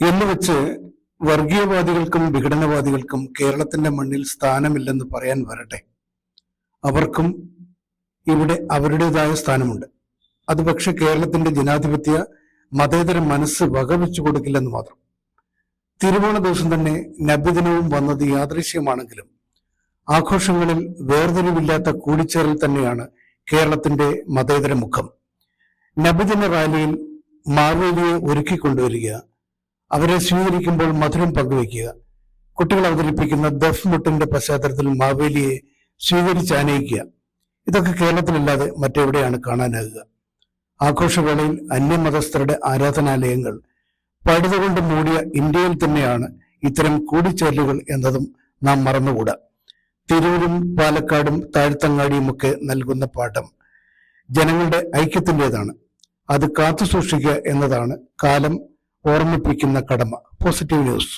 എന്ന് വെച്ച് വർഗീയവാദികൾക്കും വിഘടനവാദികൾക്കും കേരളത്തിന്റെ മണ്ണിൽ സ്ഥാനമില്ലെന്ന് പറയാൻ വരട്ടെ. അവർക്കും ഇവിടെ അവരുടേതായ സ്ഥാനമുണ്ട്. അത് പക്ഷെ കേരളത്തിന്റെ ജനാധിപത്യ മതേതര മനസ്സ് വകവെച്ചു കൊടുക്കില്ലെന്ന് മാത്രം. തിരുവോണ ദിവസം തന്നെ നബിദിനവും വന്നത് യാദൃശ്യമാണെങ്കിലും ആഘോഷങ്ങളിൽ വേർതിരിവില്ലാത്ത കൂടിച്ചേരൽ തന്നെയാണ് കേരളത്തിന്റെ മതേതര മുഖം. നബിദിന റാലിയിൽ മാവേലിയെ ഒരുക്കിക്കൊണ്ടുവരിക അവരെ സ്വീകരിക്കുമ്പോൾ മധുരം പങ്കുവയ്ക്കുക. കുട്ടികൾ അവതരിപ്പിക്കുന്ന ദഫ് മുട്ടിന്റെ പശ്ചാത്തലത്തിൽ മാവേലിയെ സ്വീകരിച്ച് ആനയിക്കുക. ഇതൊക്കെ കേരളത്തിലല്ലാതെ മറ്റെവിടെയാണ് കാണാനാകുക. ആഘോഷവേളയിൽ അന്യമതസ്ഥരുടെ ആരാധനാലയങ്ങൾ പഴുതുകൊണ്ട് മൂടിയ ഇന്ത്യയിൽ തന്നെയാണ് ഇത്തരം കൂടിച്ചേരലുകൾ എന്നതും നാം മറന്നുകൂടാ. തിരൂരും പാലക്കാടും താഴ്ത്തങ്ങാടിയും ഒക്കെ നൽകുന്ന പാഠം ജനങ്ങളുടെ ഐക്യത്തിന്റെതാണ്. അത് കാത്തു സൂക്ഷിക്കുക എന്നതാണ് കാലം ഓർമ്മിപ്പിക്കുന്ന കടമ. Positive news